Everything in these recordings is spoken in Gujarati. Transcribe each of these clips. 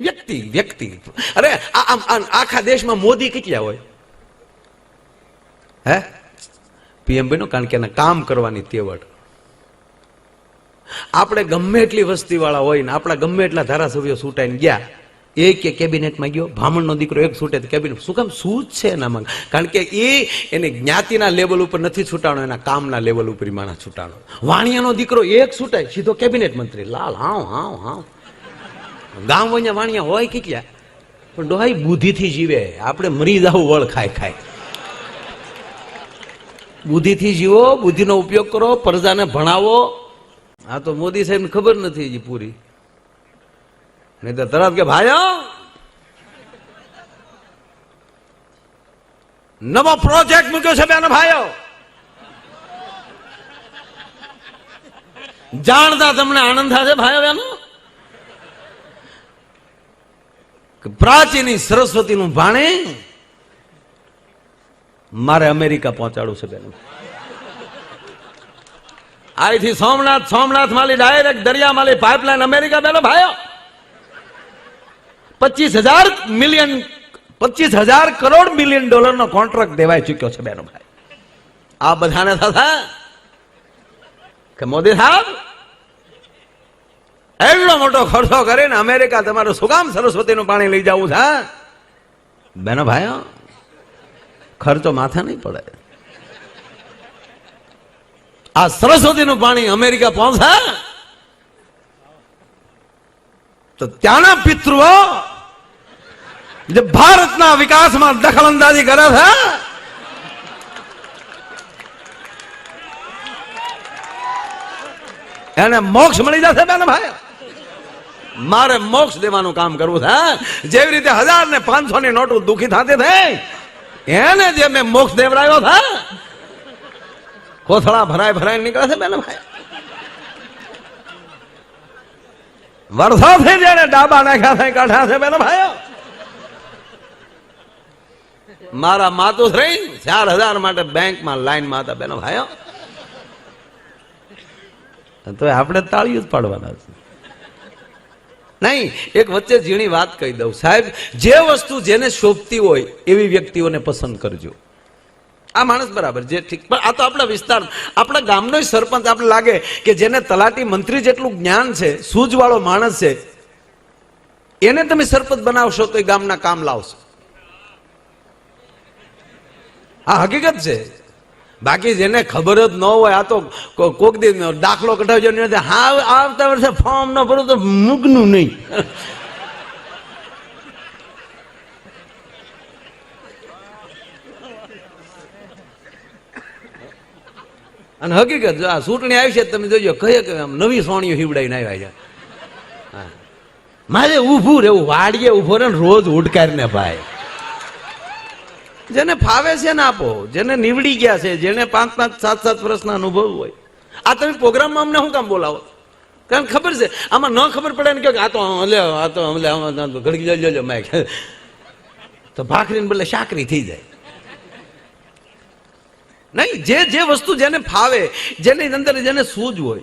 વ્યક્તિ વ્યક્તિ. અરે આમ આખા દેશમાં મોદી કેટલા હોય? હે? પીએમ બન્યો? કારણ કે એને કામ કરવાની તેવડ. આપણે ગમે એટલી વસ્તી વાળા હોય ને, આપણા ગમે એટલા ધારાસભ્યો છૂટાઈને ગયા એ કે કેબિનેટમાં ગયો, બ્રાહ્મણનો દીકરો એક છૂટે કેબિનેટ શું કામ? શું જ છે એનામાં? કારણ કે એ એને જ્ઞાતિના લેવલ ઉપર નથી છૂટાણો, એના કામના લેવલ ઉપર માણસ છૂટાણો. વાણિયાનો દીકરો એક છૂટાય સીધો કેબિનેટ મંત્રી. લાલ, હાવ હાવ હાવ. ગામ વanya વાણિયા હોય કેટલા? પણ ડોહાઈ બુદ્ધિથી જીવે. આપણે મરી જાવ વળ ખાય ખાય. બુદ્ધિથી જીવો, બુદ્ધિનો ઉપયોગ કરો, પ્રજાને ભણાવો. આ તો મોદી સાહેબને ખબર નથી પૂરી. નહીં તો તરત કે ભાઈઓ, નવો પ્રોજેક્ટ મૂક્યો છે બેન ભાઈઓ. જાણતા તમને આનંદ થશે ભાઈઓ બહેનો કે પ્રાચીની સરસ્વતીનું ભાણે મારે અમેરિકા પહોંચાડવું છે બેન. અહીંથી સોમનાથ સોમનાથ માલી ડાયરેક્ટ દરિયા માલી પાઇપલાઇન અમેરિકા બેનો ભાઈઓ પચીસ હજાર મિલિયન પચીસ હજાર કરોડ મિલિયન ડોલરનો કોન્ટ્રાક્ટ દેવાઈ ચુક્યો છે બેનો ભાઈ. આ બધાને થતા કે મોદી સાહેબ એટલો મોટો ખર્ચો કરીને અમેરિકા તમારું શું કામ સરસ્વતીનું પાણી લઈ જવું છે બેનો ભાઈઓ, ખર્ચો માથે નહીં પડે. આ સરસ્વતીનું પાણી અમેરિકા પહોંચે? તો ત્યાંના પિતૃઓ, જે ભારતના વિકાસમાં દખલ અંદાજી કરે છે, એને મોક્ષ મળી જશે બેન ભાઈ મારે મોક્ષ દેવાનું કામ કરવું છે જેવી રીતે હજાર ને પાંચસો ની નોટો દુખી થતી થઈ, એને જે મેં મોક્ષ દેવડાયો છે કોથળા ભરાય ભરાય નીકળે છે બેન ભાઈ. વર્ષોથી જેને ડાબા નાખ્યા છે, કાઢ્યા છે બેન ભાઈ મારા માતુશ્રી ચાર હજાર માટે બેંકમાં લાઈનમાં હતા બેનો ભાઈઓ. તો આપણે તાળીઓ જ પાડવાના છે. નહીં, એક વચ્ચે ઝીણી વાત કહી દઉં. સાહેબ, જે વસ્તુ જેને શોભતી હોય, એવી વ્યક્તિઓને પસંદ કરજો. આ માણસ બરાબર જે ઠીક. પણ આ તો આપણા વિસ્તાર, આપણા ગામનો સરપંચ આપણે લાગે કે જેને તલાટી મંત્રી જેટલું જ્ઞાન છે, સૂઝવાળો માણસ છે, એને તમે સરપંચ બનાવશો તો એ ગામના કામ લાવશો. આ હકીકત છે. બાકી જેને ખબર જ ન હોય, આ તો કોક દી દાખલો કઢાવજો ને હા આવતા વર્ષે ફોર્મ ન ભરું તો મૂકનું નહીં. અને હકીકત, જો આ ચૂંટણી આવી છે તમે જોજો કહીએ કે આમ નવી સોણીઓ હિવડાઈને આવ્યા છે. મારે ઊભું રહેવું, વાડીએ ઊભો રહે ને રોજ ઉડકારીને ભાઈ. જેને ફાવે છે ને આપો, જેને નીવડી ગયા છે, જેને પાંચ પાંચ સાત સાત વર્ષના અનુભવ હોય. આ તમે પ્રોગ્રામમાં અમને શું કામ બોલાવો? કારણ ખબર છે, આમાં ન ખબર પડે ને કે આ તો લે, આ તો લે ઘડકી જજો જજો મેં તો ભાખરીને બદલે શાકરી થઈ જાય. નહીં, જે જે વસ્તુ જેને ફાવે, જેની અંદર જેને સૂજ હોય.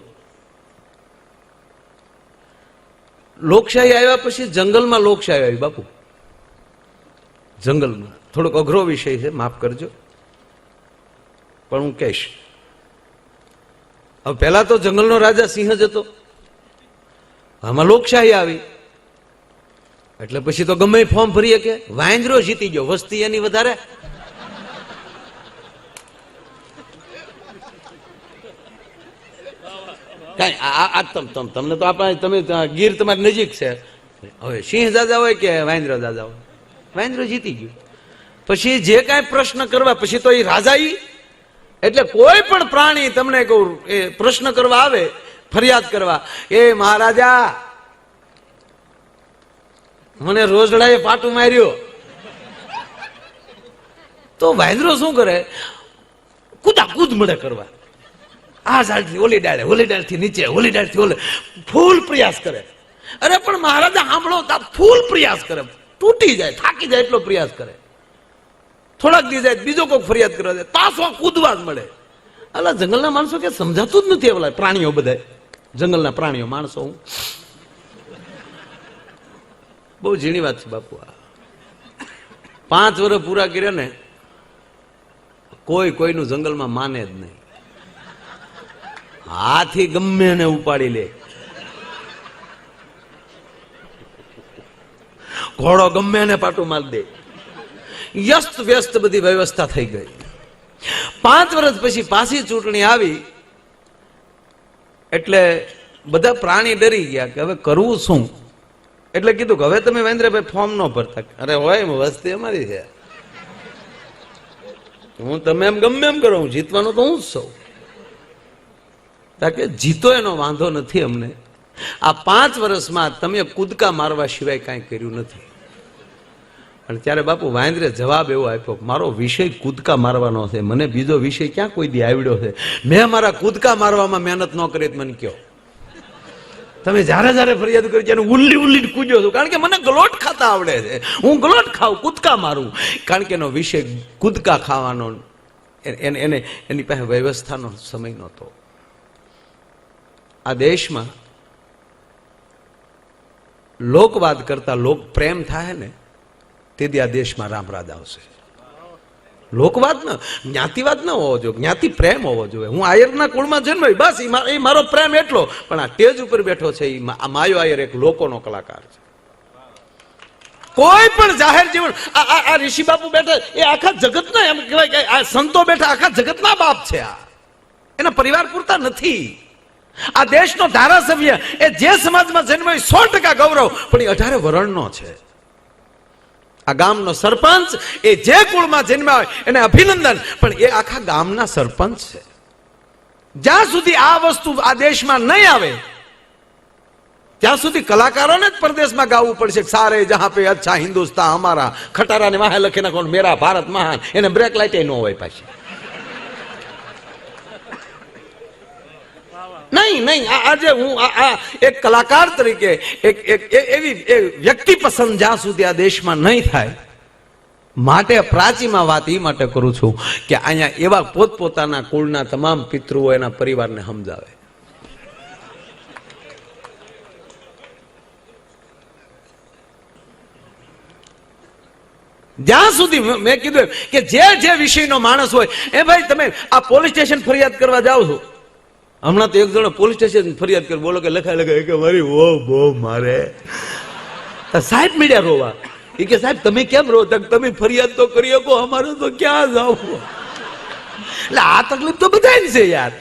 લોકશાહી આવ્યા પછી જંગલમાં લોકશાહી આવી, બાપુ. જંગલમાં. થોડોક અઘરો વિષય છે, માફ કરજો. પણ હું કહીશ, હવે પહેલા તો જંગલનો રાજા સિંહ જ હતો. આમાં લોકશાહી આવી. એટલે પછી તો ગમે ફોર્મ ભરીએ કે વાંદરો જીતી ગયો, વસ્તી એની વધારે. કઈ, આ, આ- આ તમ તમ, તમને તો આપણે, તમે ગીર તમારી નજીક છે. હવે સિંહ દાદા હોય કે વાંદરો દાદા હોય? વાંદરો જીતી ગયું. પછી જે કાંઈ પ્રશ્ન કરવા, પછી તો એ રાજા ઈ એટલે કોઈ પણ પ્રાણી તમને કહું, એ પ્રશ્ન કરવા આવે, ફરિયાદ કરવા, એ મહારાજા, મને રોજડાએ પાટું માર્યો. તો વાંદરો શું કરે? કૂદા, કૂદ મળે કરવા. આ ઝાડથી ઓલી ડાળે, ઓલી ડાળથી નીચે, ઓલી ડાળથી ઓલે. ફૂલ પ્રયાસ કરે. અરે પણ મહારાજા, સાંભળો ફૂલ પ્રયાસ કરે. તૂટી જાય, થાકી જાય એટલો પ્રયાસ કરે. થોડાક દી જાય, બીજો કોઈક ફરિયાદ કરવા જાય પાછો કૂદવા જ મળે? એટલે જંગલના માણસો કે સમજાતું જ નથી ઓલા પ્રાણીઓ બધા જંગલના પ્રાણીઓ, માણસો હું. બહુ ઝીણી વાત છે બાપુ આ. પાંચ વર્ષ પૂરા કર્યા ને, કોઈ કોઈનું જંગલમાં માને જ નહીં. હાથી ગમે ને ઉપાડી લે. ઘોડો ગમે ને પાટું મારી દે. વ્યસ્ત વ્યસ્ત બધી વ્યવસ્થા થઈ ગઈ. પાંચ વર્ષ પછી પાછી ચૂંટણી આવી, એટલે બધા પ્રાણી ડરી ગયા કે હવે કરવું શું? એટલે કીધું કે હવે તમે મહેન્દ્રભાઈ ફોર્મ ન ભરતા. અરે હોય વસ્તી અમારી છે. હું તમે એમ ગમે એમ કરો, હું જીતવાનો તો હું જ સૌ કે જીતો એનો વાંધો નથી અમને. આ પાંચ વર્ષમાં તમે કૂદકા મારવા સિવાય કાંઈ કર્યું નથી. અને ત્યારે બાપુ વાંદરે જવાબ એવો આપ્યો, મારો વિષય કૂદકા મારવાનો છે. મને બીજો વિષય ક્યાં કોઈ દી આવડ્યો છે? મેં મારા કૂદકા મારવામાં મહેનત ન કરી મને કયો. તમે જ્યારે જ્યારે ફરિયાદ કરી ત્યારે ઉલ્લી ઉલ્લી કૂદ્યો છું, કારણ કે મને ગલોટ ખાતા આવડે છે. હું ગલોટ ખાઉં, કૂદકા મારું. કારણ કે એનો વિષય કૂદકા ખાવાનો એને એને, એની પાસે વ્યવસ્થાનો સમય નહોતો. આ દેશમાં લોકવાદ કરતા લોક પ્રેમ થાય ને તેથી આ દેશમાં રામરાજ આવશે. લોકવાદ ન, જ્ઞાતિવાદ ન હોવો જોઈએ, જ્ઞાતિ પ્રેમ હોવો જોઈએ. હું આયરના કુળમાં જન્મ્યો, બસ એ મારો પ્રેમ એટલો, પણ આ સ્ટેજ ઉપર બેઠો છે એ માયો આયર એક લોકોનો કલાકાર છે. કોઈ પણ જાહેર જીવન, આ ઋષિ બાપુ બેઠા, એ આખા જગતના એમ કહેવાય કે આ સંતો બેઠા આખા જગતના બાપ છે આ. એના પરિવાર પૂરતા નથી. આ દેશનો ધારાસભ્ય એ જે સમાજમાં જન્મ્યો સો ટકા ગૌરવ, પણ એ અઢારે વરણનો છે. આ ગામનો સરપંચ એ જે કુળમાં જન્મ્યા હોય એને અભિનંદન. પણ એ આખા ગામના સરપંચ છે. જ્યાં સુધી આ વસ્તુ આ દેશમાં નહીં આવે, ત્યાં સુધી કલાકારોને જ પરદેશમાં ગાવું પડશે સારે જહાં પે અચ્છા હિન્દુસ્તાન અમારા ખટારાને વાહે લખી નાખો મેરા ભારત મહાન, એને બ્રેક લાઇટ ન હોય પાછી. નહીં નહીં આજે હું આ એક કલાકાર તરીકે, એક એક એવી વ્યક્તિ પસંદ જ્યાં સુધી આ દેશમાં નહીં થાય, માટે પ્રાચીમાં વાત એ માટે કરું છું કે અહીંયા એવા પોતપોતાના કુળના તમામ પિતૃઓ એના પરિવારને સમજાવે. જ્યાં સુધી મેં કીધું કે જે જે વિષયનો માણસ હોય, એ ભાઈ તમે આ પોલીસ સ્ટેશન ફરિયાદ કરવા જાઓ છો. હમણાં તો એક જણો પોલીસ સ્ટેશન ફરિયાદ કરી, બોલો કે લખાય લખાય. કે મારી ઓ બો મારે. સાહેબ મીડિયા રોવા. એ કે, સાહેબ, તમે કેમ રો તમે ફરિયાદ તો કરી શકો, અમારે તો ક્યાં જાવ? એટલે આ તકલીફ તો બધાને છે યાર.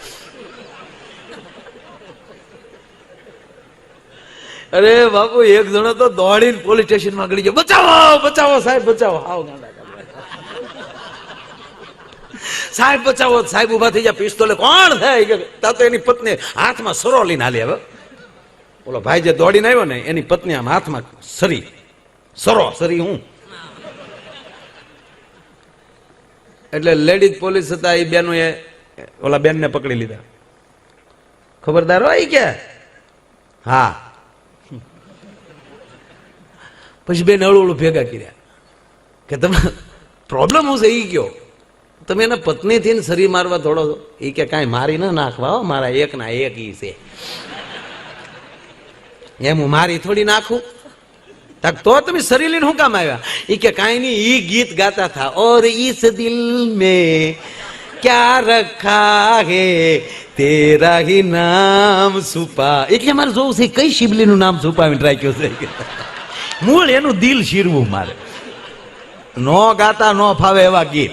અરે બાપુ, એક જણો તો દોડીને પોલીસ સ્ટેશનમાં ગળી ગયો. બચાવો બચાવો સાહેબ, બચાવો. આવો ગાંડા ગાંડા. સાહેબ, બચાવો સાહેબ ઊભા થઈ જાય પિસ્તોલે કોણ થાય? તા તો એની પત્ની હાથમાં સરો લઈને હાલી હવે બોલો ભાઈ જે દોડીને આવ્યો ને, એની પત્ની આમ હાથમાં સરી. સરો, સરી હું? એટલે લેડીઝ પોલીસ હતા એ બેનો એ, ઓલા બેનને પકડી લીધા. ખબરદાર હોય કે હા. પછી બેન હળું ભેગા કર્યા. કે તમે પ્રોબ્લેમ હું છે? એ કયો? તમે એને પત્નીથી સરી મારવા થોડો એ કે કાંઈ મારી ના નાખવા મારા એક ના એક ઈ છે. એમ હું મારી થોડી નાખું? તો તમે શરીર લઈને શું કામ આવ્યા? એ કે કાંઈ નહીં, ઈ ગીત ગાતા થા. ઓર ઈસ દિલ મે ક્યા રખા હે? તેરા હી નામ સુપા એટલે મારે જોવું છે, કઈ શિવલીનું નામ છુપાવીને રાખ્યું છે? મૂળ એનું દિલ શીરવું મારે. નો ગાતા, નો ફાવે એવા ગીત.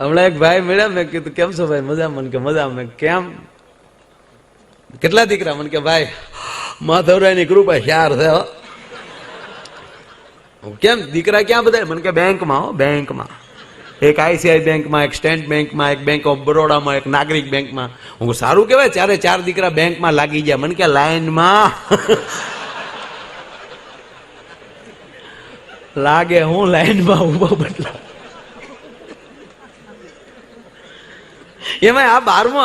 હમણાં એક ભાઈ મળ્યા, મેં કીધું, કેમ છો ભાઈ? મજા મને કે મજા મેં કેમ? કેટલા દીકરા? મને કે, ભાઈ, માધવરાયની કૃપા ચાર થયો. કેમ? દીકરા ક્યાં બધા મને કે, બેંકમાં હો, બેંકમાં. એક આઈસીઆઈ બેંકમાં, એક સ્ટેટ બેંકમાં, એક બેંક ઓફ બરોડામાં, એક નાગરિક બેંકમાં. હું, સારું કહેવાય, ચારે ચાર દીકરા બેંકમાં લાગી ગયા. મને કે, લાઈનમાં. લાગે હું લાઈનમાં ઊભો બદલા. એમાં આ બારમો,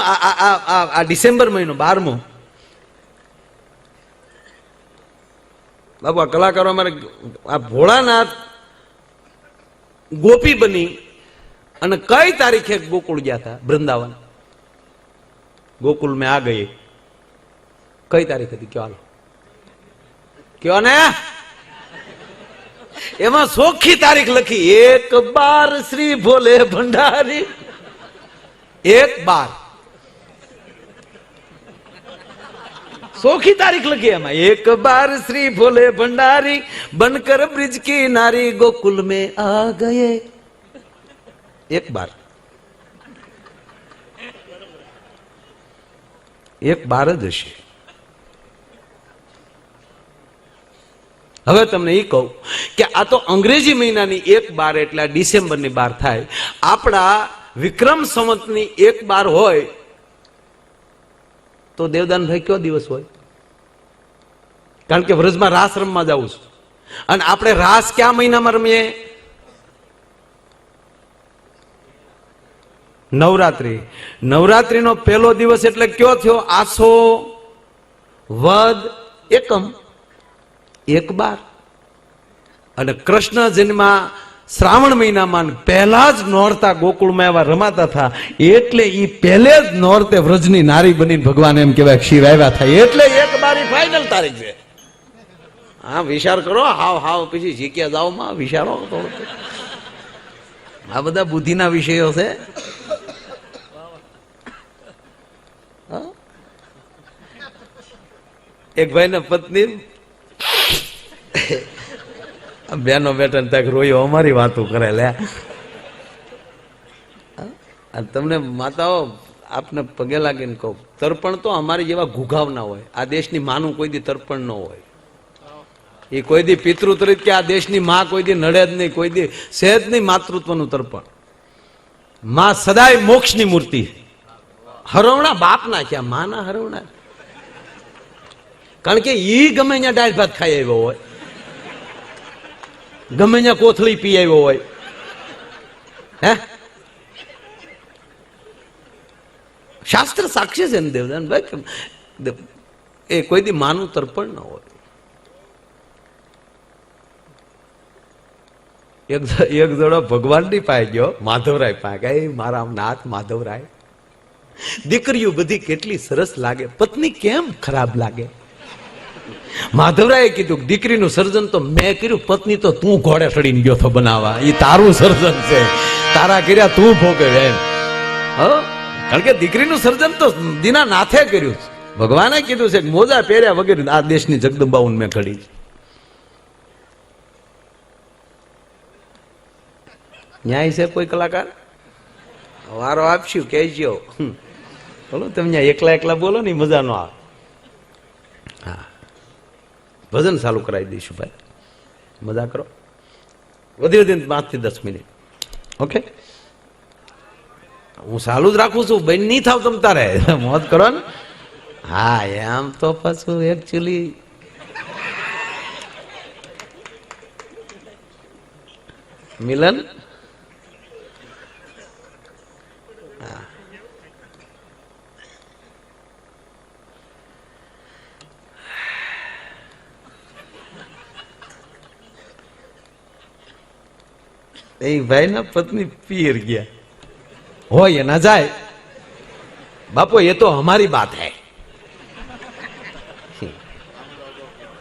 આ ડિસેમ્બર મહિનો, બારમો. બાબુ આ કલાકારો અમારે, આ ભોળાનાથ ગોપી બની અને કઈ તારીખે ગોકુળ ગયા હતા? વૃંદાવન. ગોકુલ મેં આ ગઈ કઈ તારીખ હતી? કયો હાલો. કયો ને? એમાં સોખી તારીખ લખી. એક બાર શ્રી ભોલે ભંડારી. એક બાર. સોખી તારીખ લખી એમાં. એક બાર શ્રી ભોલે ભંડારી, બનકર બ્રિજ કી નારી ગોકુલ મે આ ગયે. એક બાર. એક બાર જ હશે. હવે તમને એ કહું કે આ તો અંગ્રેજી મહિનાની એક બાર એટલે ડિસેમ્બરની બાર થાય. આપણા વિક્રમ સંવતની એક બાર હોય, તો દેવદાનભાઈ કયો દિવસ હોય? કારણ કે વ્રજમાં રાસ રમવા જવું છું. અને આપણે રાસ કયા મહિનામાં રમીએ? નવરાત્રી. નવરાત્રીનો પહેલો દિવસ એટલે કયો થયો? આસો, વદ, એકમ. એક બાર. અને કૃષ્ણ જન્મા શ્રાવણ મહિનામાં પહેલા જ નોરતા ગોકુળમાં એવા રમાતા હતા એટલે એ પહેલે જ નોરતે વ્રજની નારી બનીને ભગવાન એમ કહેવાય શિવ આવ્યા થાય એટલે એક બારી ફાઇનલ તારીખ છે. હા, વિચાર કરો, હાવ હાવ, પછી જીક્યા જાઓ માં વિચારો થોડું. આ બધા બુદ્ધિના વિષયો છે? એક ભાઈ પત્ની બેનો બેટા ત્યાં રોયો, અમારી વાતો કરે લે. તમને માતાઓ, આપને પગે લાગીને કહું, તર્પણ તો અમારી જેવા ઘુઘાવ ના હોય. આ દેશની માનું કોઈ દી તર્પણ ન હોય. એ કોઈ દી પિતૃતરિત કે આ દેશની માં કોઈ દી નડે જ નહીં, કોઈ દી સહેજ નહીં માતૃત્વનું તર્પણ. માં સદાય મોક્ષની મૂર્તિ. હરવણા બાપના ક્યાં માના હરવણા. કારણ કે ઈ ગમે ત્યાં દાળ ભાત ખાઈ આવ્યો હોય. ગમે ત્યાં કોથળી પી આવ્યો હોય. હે? શાસ્ત્ર સાક્ષી છે દેવદાન ભાઈ એ કોઈ દી માનું તર્પણ ન હોય. એક એક જણો ભગવાનની પાસે ગયો, માધવરાય પાસે કે "એ મારા નાથ માધવરાય, દીકરીઓ બધી કેટલી સરસ લાગે. પત્ની કેમ ખરાબ લાગે? માધવરાયે કીધું દીકરીનું સર્જન તો મેં કર્યું, પત્ની તો તું ઘોડે ચડીને ગયો તો બનાવવા. એ તારું સર્જન છે. તારા કર્યા તું ભોગવે એમ. કારણ કે દીકરીનું સર્જન તો દીના નાથે કર્યું ભગવાને કીધું છે મોજા પહેર્યા વગેરે આ દેશની જગદંબાઉન મેં ઘડી ન્યાય છે કોઈ કલાકાર? વારો આપશું, કહેજો. બોલો, તમે એકલા એકલા બોલો ને મજા નો આવે. ભજન ચાલુ કરાવી દઈશું ભાઈ. મજા કરો. વધી વધીને પાંચથી દસ મિનિટ. ઓકે? હું ચાલુ જ રાખું છું. બેન નહીં થાવ તમ તારે. મોત કરો ને. હા, એમ તો પાછું એકચ્યુઅલી મિલન એ ભાઈના પત્ની પીર ગયા. હોય ના જાય. બાપો, એ તો હમારી બાત હે.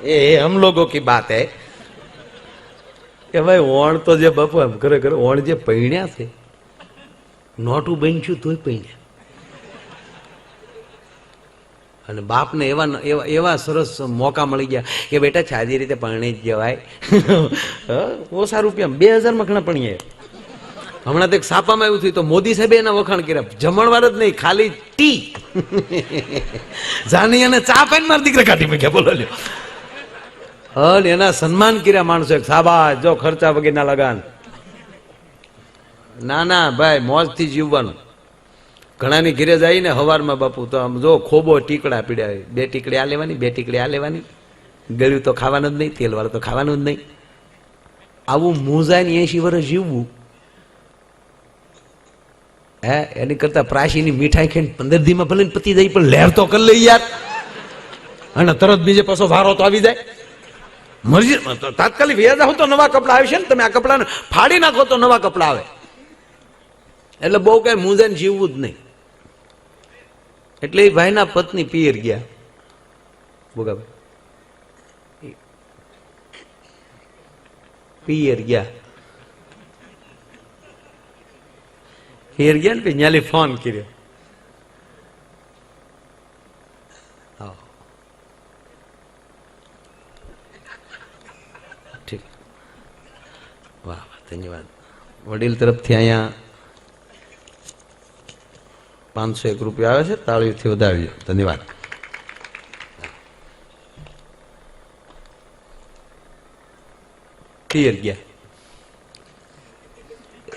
એ હમ લોકો કી બાત હે. કે ભાઈ ઓણ તો જે બાપુ એમ ખરેખર ઓણ જે પૈણ્યા છે, નોટું બન્યું તોય પૈણ્યા. અને બાપને એવા એવા એવા સરસ મોકા મળી ગયા કે બેટા સાદી રીતે પરણી જ જવાય. ઓછા રૂપિયા બે હજારમાં ઘણા પણીએ હમણાં તો એક સાપામાં એવું થયું તો મોદી સાહેબે એના વખાણ કર્યા. જમણવાર જ નહીં, ખાલી ટી. જાની અને ચા પાઈને મારા દીકરા કાઢી મૂક્યા. બોલો લ્યો. અને એના સન્માન કર્યા માણસો એક. સાબા જો ખર્ચા વગેરેના લગાન. ના ના, ભાઈ, મોજથી જીવવાનું. ઘણાની ઘેરે ને હવારમાં બાપુ, તો આમ જો ખોબો ટીકડા પીડ્યા બે ટીકડી આ લેવાની, બે ટીકડી આ લેવાની. ગળ્યું તો ખાવાનું જ નહીં, તેલવાળું તો ખાવાનું જ નહીં. આવું મૂંઝાઈને એસી વર્ષ જીવવું, હે, એની કરતા પ્રાચીની મીઠાઈ ખાઈને પંદર દીમાં ભલે પતી જાય, પણ લહેર તો કરી લઈ યાર. અને તરત બીજે પાછો વારો તો આવી જાય. મરજી તાત્કાલિક વ્યાજા આવો તો નવા કપડા આવશે ને, તમે આ કપડાને ફાડી નાખો તો નવા કપડા આવે. એટલે બહુ કઈ મૂંઝાઈને જીવવું જ નહીં. એટલે એ ભાઈના પત્ની પિયર ગયા. ભોગાભાઈ. પિયર ગયા. પિયર ગયા ને ન્યાલી ફોન કર્યો. ઠીક. વાહ ધન્યવાદ. વડીલ તરફથી અહીંયા પાંચસો એક રૂપિયા આવે છે તાળીથી વધાવીએ ધન્યવાદ. ક્લિયર ગયા?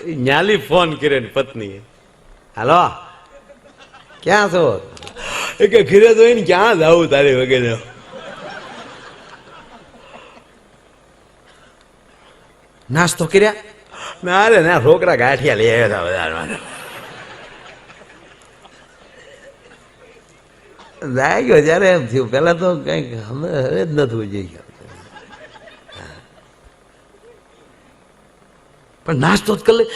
ન્યાલી ફોન કર્યો ને પત્નીએ. હાલો. ક્યાં છો? એ કે ઘરે એને ક્યાં જાવું તારે વગેરે? નાસ્તો કર્યા? ના રે ના છોકરા ગાંઠિયા લઈ આવ્યા હતા બધા જાગ્યો જ્યારે એમ થયું પેલા તો કંઈક અમે હવે જ નથી જઈ પણ નાસ્તો જ કરી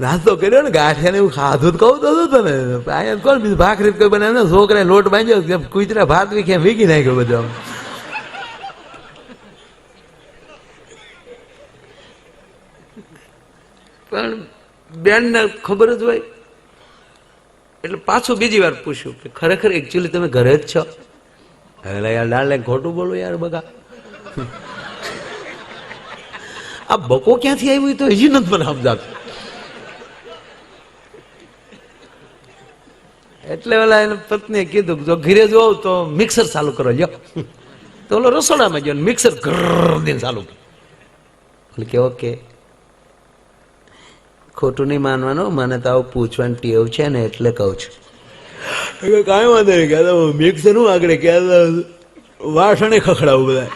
નાસ્તો કર્યો ને ગાંઠિયા ને એવું ખાધું જ કહું તો હતું તને? અહીંયા કોણ બીજું ભાખરી કોઈ બનાવે? ને છોકરાએ લોટ બાંધ્યો કુતરા ભાત બી વીખે વીકી નાખ્યો બધો. પણ બેનને ખબર જ હોય એટલે પાછું બીજી વાર પૂછ્યું કે ખરેખર એકચ્યુઅલી તમે ઘરે જ છો? એટલે યાર ડાલે ખોટું બોલો યાર, બગા. આ બકો ક્યાંથી આવ્યું તો હજી નથી મને સમજાતું. એટલે પેલા એને પત્નીએ કીધું જો ઘીરે જો તો મિક્સર ચાલુ કરો જો તો ઓલો રસોડામાં જો મિક્સર ઘર દિન ચાલુ. એટલે કે, ઓકે. ખોટું નહીં માનવાનું, મને તો આવું પૂછવાની ટેવ છે ને એટલે કહું છું. કાંઈ વાંધો નહીં, કહેતો મિક્સર હું આગળ કે વાસણે ખખડાવું બધા.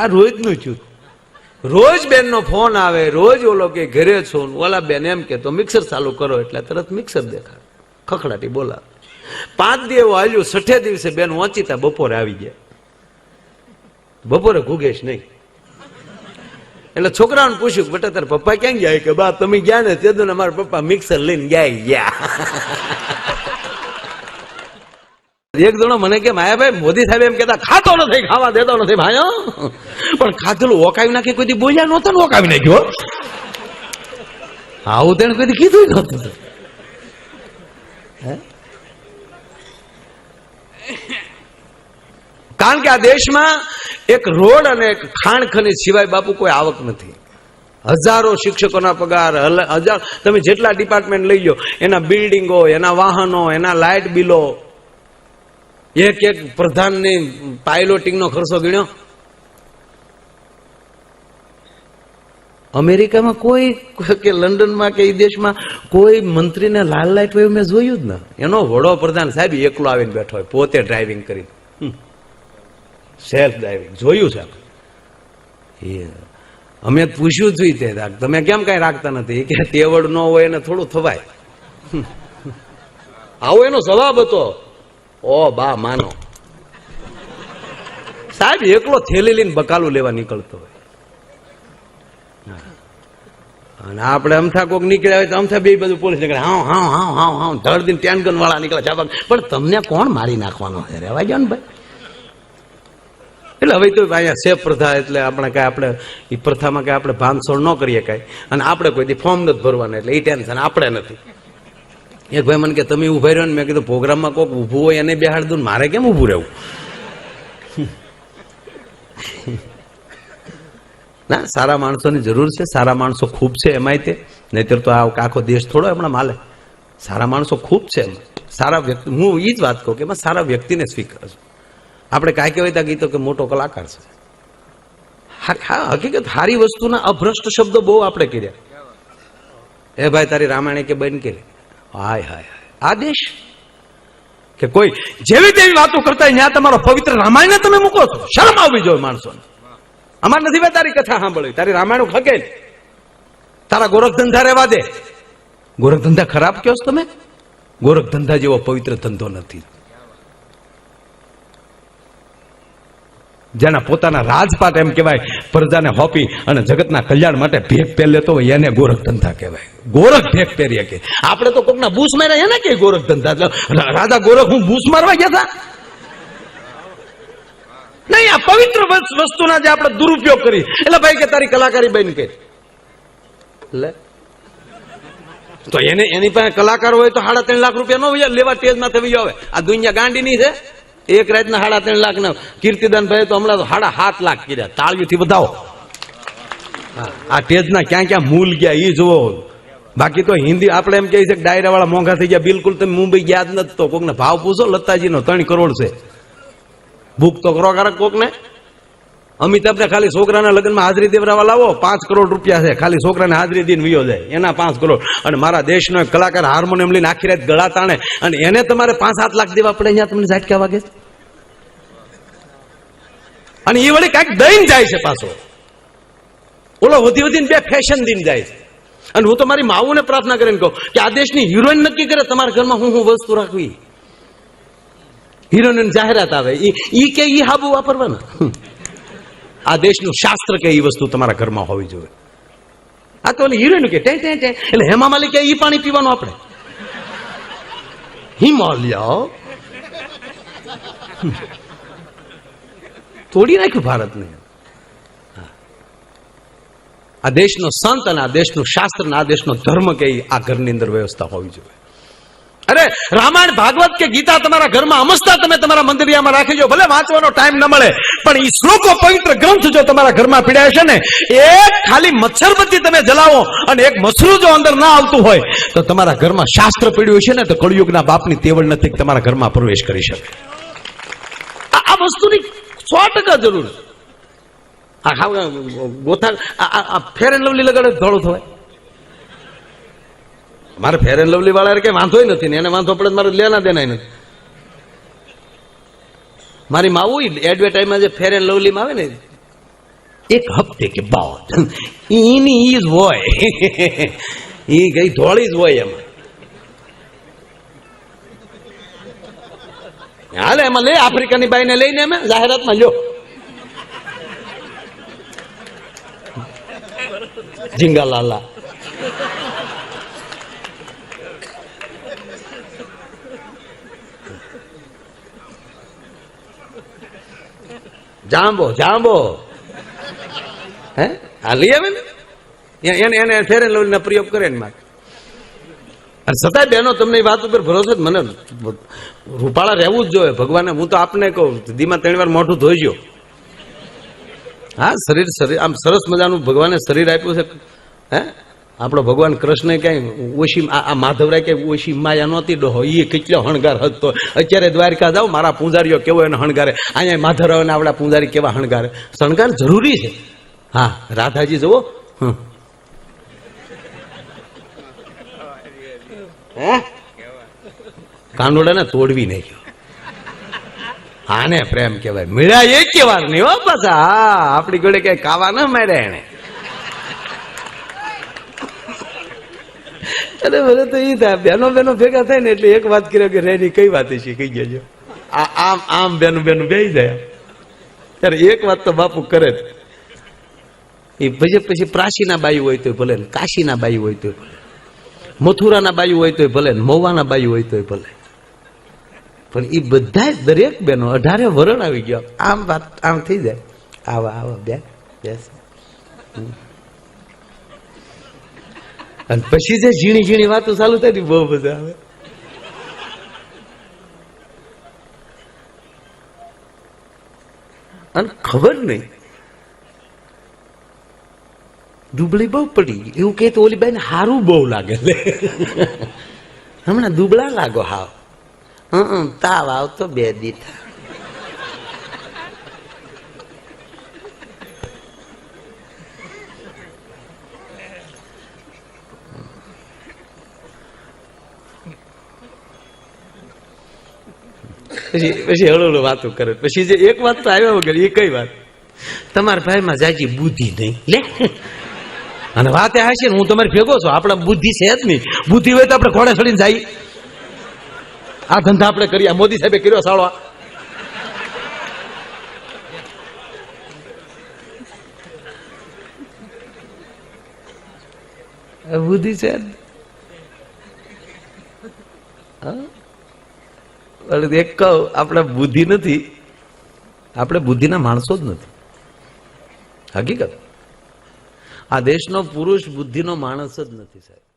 આ રોજનું છું. રોજ બેનનો ફોન આવે, રોજ ઓલો કે ઘરે છો ઓલા બેન એમ કે તો મિક્સર ચાલુ કરો એટલે તરત મિક્સર દેખાય. ખખડાટી બોલા પાંચ દિવસ હાલ્યું, છઠ્ઠે દિવસે બેન વાંચીતા બપોરે આવી ગયા. બપોરે ઘૂગેશ નહીં. એટલે છોકરાઓને પૂછ્યું બેટા, તારા પપ્પા ક્યાં ગયા? કે બા, તમે ગયા ને તે દો મારા પપ્પા મિક્સર લઈને ગયા ગયા. એક જણો મને કે, માયાભાઈ, મોદી સાહેબ એમ કેતા ખાતો નથી, ખાવા દેતો નથી ભાઈઓ પણ ખાધેલું ઓકાવી નાખી, કોઈ બોલ્યા નહોતો ને ઓકાવી નાખ્યો. આવું તેને કોઈ કીધું નહોતું? કારણ કે આ દેશમાં એક રોડ અને એક ખાણ ખનીજ સિવાય બાપુ કોઈ આવક નથી. હજારો શિક્ષકોના પગાર હજાર, તમે જેટલા ડિપાર્ટમેન્ટ લઈ લો, એના બિલ્ડિંગો, એના વાહનો, એના લાઇટ બિલો, એક એક પ્રધાનની પાયલોટિંગનો ખર્ચો ગણ્યો. અમેરિકામાં કોઈ, કે લંડનમાં કે એ દેશમાં કોઈ મંત્રીને લાલ લાઇટ હોય મેં જોયું જ ને. એનો વડો પ્રધાન સાહેબ એકલો આવીને બેઠો હોય, પોતે ડ્રાઇવિંગ કરી સેલ્ફ ડ્રાઇવિંગ જોયું છે અમે પૂછ્યું છું તે તમે કેમ કઈ રાખતા નથી? કે તેવડ ન હોય એને થોડું થવાય. આવો એનો જવાબ હતો. ઓ બા, માનો. સાહેબ, એકલો થેલી લઈને બકાલું લેવા નીકળતો હોય. અને આપણે અમથા કોક નીકળ્યા હોય તો અમથા બે બધું પોલીસ નીકળે. હા હા હા હા હા ધડ દિન ટેનગન વાળા નીકળે. છે પણ તમને કોણ મારી નાખવાનો છે? રેવા ગયો ને ભાઈ. એટલે હવે તો અહીંયા છે પ્રથા એટલે આપણે કાંઈ આપણે એ પ્રથામાં કાંઈ આપણે ભાનસોડ ન કરીએ કાંઈ. અને આપણે કોઈ દી ફોર્મ નથી ભરવાના એટલે એ ટેન્શન આપણે નથી. એક ભાઈ મને કે, તમે ઊભા રહ્યો ને? મેં કીધું, પ્રોગ્રામમાં કોઈક ઊભું હોય એને બેહાડ દઉં મારે કેમ ઊભું રહેવું? ના, સારા માણસોની જરૂર છે, સારા માણસો ખૂબ છે એમાંય તે. નહીતર તો આ આખો દેશ થોડો હમણાં માલે. સારા માણસો ખૂબ છે. સારા વ્યક્તિ, હું એ જ વાત કહું કે એમાં સારા વ્યક્તિને સ્વીકાર આપણે કાંઈ કહેવાય ત્યાં ગીતો કે મોટો કલાકાર છે. હા હકીકત સારી વસ્તુના અભ્રષ્ટ શબ્દો બહુ આપણે કર્યા. એ ભાઈ તારી રામાયણ કે બન કે? હાય હાય આદેશ? કે કોઈ જેવી તેવી વાતો કરતા ત્યાં તમારો પવિત્ર રામાયણ તમે મૂકો છો. શરમ આવવી જોઈએ માણસોને. અમાર નથી ભાઈ તારી કથા સાંભળી તારી રામાયણ ખગે તારા ગોરખ ધંધા રહેવા દે. ગોરખ ધંધા ખરાબ છો તમે? ગોરખ ધંધા જેવો પવિત્ર ધંધો નથી. જેના પોતાના રાજપાટ એમ કહેવાય, પ્રજાને હોપી અને જગતના કલ્યાણ માટે ભેગ પહેર લેતો હોય એને ગોરખ ધંધા કહેવાય. ગોરખ ભેગ પહેરીએ કે. આપણે તો કોકના બૂસ માર્યા એને કે ગોરખ ધંધા એટલે ગોરખ, હું બૂસ મારવા ગયા હતા નહીં, આ પવિત્ર વસ્- વસ્તુના જે આપણે દુરુપયોગ કરી. એટલે ભાઈ કે તારી કલાકારી બંધ કરી લે. તો એને, એની પાસે કલાકાર હોય તો સાડા ત્રણ લાખ રૂપિયા નો લેવા સ્ટેજમાં થવી આવે. આ દુનિયા ગાંડી ની છે. એક રાતના સાડા ત્રણ લાખ ના કીર્તિદાન ભાઈ તો હમણાં સાડા સાત લાખ કર્યા. તાળીઓથી બતાવો આ સ્ટેજના ક્યાં ક્યાં મૂલ ગયા એ જુઓ. બાકી તો હિન્દી આપણે એમ કહે છે કે ડાયરા વાળા મોંઘા થઈ ગયા. બિલકુલ તમે મુંબઈ ગયા જ નથી તો કોકને ભાવ પૂછો. લતાજીનો ત્રણ કરોડ છે. ભૂખ તો કરો કારક કોકને. અમિતાભને ખાલી છોકરાના લગ્નમાં હાજરી દેવરાવા લાવો. પાંચ કરોડ રૂપિયા છે. ખાલી છોકરાને હાજરી દઈને વિયો જાય. એના પાંચ કરોડ. અને મારા દેશનો એક કલાકાર હાર્મોનિયમ લઈને આખી રાત ગળા તાણે. અને એને તમારે પાંચ સાત લાખ દેવા પડે અહીંયા તમને ઝાટકા વાગે? અને એ વળી કાંઈક દઈને જાય છે પાછો. ઓલો વધી વધીને બે ફેશન દઈને જાય છે. અને હું તો મારી માવુને પ્રાર્થના કરીને કહું કે આ દેશની હિરોઈન નક્કી કરે તમારા ઘરમાં હું હું વસ્તુ રાખવી. હિરોઈન જાહેરાત આવે. ઈ કે ઈ હાબુ વાપરવાના. આ દેશનું શાસ્ત્ર કે એ વસ્તુ તમારા ઘરમાં હોવી જોઈએ. આ તો હિરોઈન કે ટે ટે એટલે હેમા માલિક ઈ પાણી પીવાનું આપણે. હિમાલયા. તોડી નાખ્યું ભારતને. આ દેશનો સંત અને આ દેશનું શાસ્ત્ર અને આ દેશનો ધર્મ કે આ ઘરની અંદર વ્યવસ્થા હોવી જોઈએ. અરે, રામાયણ ભાગવત કે ગીતા તમારા ઘરમાં અમસ્તા તમે તમારા મંદિરિયામાં રાખીજો, ભલે વાંચવાનો ટાઈમ ન મળે, પણ એ શ્લોકો પવિત્ર ગ્રંથ જો તમારા ઘરમાં પીડાય છે ને, એક ખાલી મચ્છરબત્તી તમે જલાવો અને એક મસરું જો અંદર ના આવતું હોય, તો તમારા ઘરમાં શાસ્ત્ર પીડ્યું છે ને, તો કળિયુગના બાપની તેવડ નથી તમારા ઘરમાં પ્રવેશ કરી શકે. આ વસ્તુની સો ટકા જરૂર. આ ગોથા ફેર એન્ડ લવલી લગાડે ધોળું થવાય. મારે ફેર એન્ડ લવલી વાળા કઈ વાંધો નથી ને એને વાંધો પડે મારે લેના દેના નથી. મારી માવું એડવર્ટાઈઝમાં જે ફેર એન્ડ લવલીમાં આવે ને, એક હપ્તે કે બાદ એની ઈ હોય. એ ગઈ ધોળી જ હોય એમાં. હાલે, એમાં લે, આફ્રિકાની બાઈને લઈને અમે જાહેરાતમાં લ્યો. ઝીંગા જાંબો જાંબો. હે? આ લઈ આવે ને? એને એને ફેરે લવલીનો પ્રયોગ કરે ને મારે. અને છતાંય બહેનો, તમને એ વાત ઉપર ભરોસો જ મને રૂપાળા રહેવું જ જોઈએ. ભગવાને, હું તો આપને કહું દીમાં ત્રણ વાર મોઢું ધોઈજો હા, શરીર શરીર, આમ સરસ મજાનું ભગવાને શરીર આપ્યું છે. હે? આપણો ભગવાન કૃષ્ણ ક્યાંય ઓછી આ માધવરાય ક્યાંય ઓછી માયા નહોતી, ડોહો એ કેટલો હણગાર હતો. અત્યારે દ્વારકા જાઓ, મારા પૂંજારીઓ કેવો એને હણગારે. અહીંયા માધવરાવ આપણા પૂંજારી કેવા હણગારે. શણગાર જરૂરી છે. હા, રાધાજી, જુઓ. કાંડોડાને તોડવી નાખ્યો. આને પ્રેમ કહેવાય. મેળા એક વાર નહીં હો પાછા. હા, આપણી જોડે કઈ કાવા ના મેળે એને. અરે મને તો એ થાય, બેનો બેનો ભેગા થાય ને એટલે એક વાત કર્યો કે રેની કઈ વાત છે? કઈ ગયો. આમ આમ બેનું બેનું બે જાય. ત્યારે એક વાત તો બાપુ કરે જ. એ પછી પછી પ્રાચીના બાઈ હોય તો ભલે ને, કાશીના બાઈ હોય તો ભલે મથુરાના બાઈ હોય તોય ભલે ને, મહુવાના બાઈ હોય તોય ભલે. પણ એ બધા દરેક બેનો અઢારે વરણ આવી ગયો. આમ વાત, આમ થઈ જાય. આવા આવા, બે બેસ. અને પછી જે ઝીણી ઝીણી વાતો ચાલુ થાય બહુ મજા આવે. અને ખબર નહીં. દુબળી બહુ પડી. એવું કે તો ઓલી બેન હારું બહુ લાગે હમણાં દુબળા લાગો હાવ. હમ તાવ આવતો બે દી પછી પછી હળુ હળુ વાતો કરે. પછી જે એક વાત તો આવ્યા વગર એ કઈ વાત? તમારા ભાઈમાં જાજી બુદ્ધિ નહીં, લે. અને વાત હશે ને હું તમારે ભેગો છું. આપણા બુદ્ધિ છે જ નહીં. બુદ્ધિ હોય તો આપણે ઘોડે ચડીને જાય? આ ધંધા આપણે કરીએ. મોદી સાહેબે કર્યો સાળો. બુદ્ધિ છે હા? પણ એક કહું, આપણે બુદ્ધિ નથી, આપણે બુદ્ધિના માણસો જ નથી. હકીકત? આ દેશનો પુરુષ બુદ્ધિનો માણસ જ નથી, સાહેબ.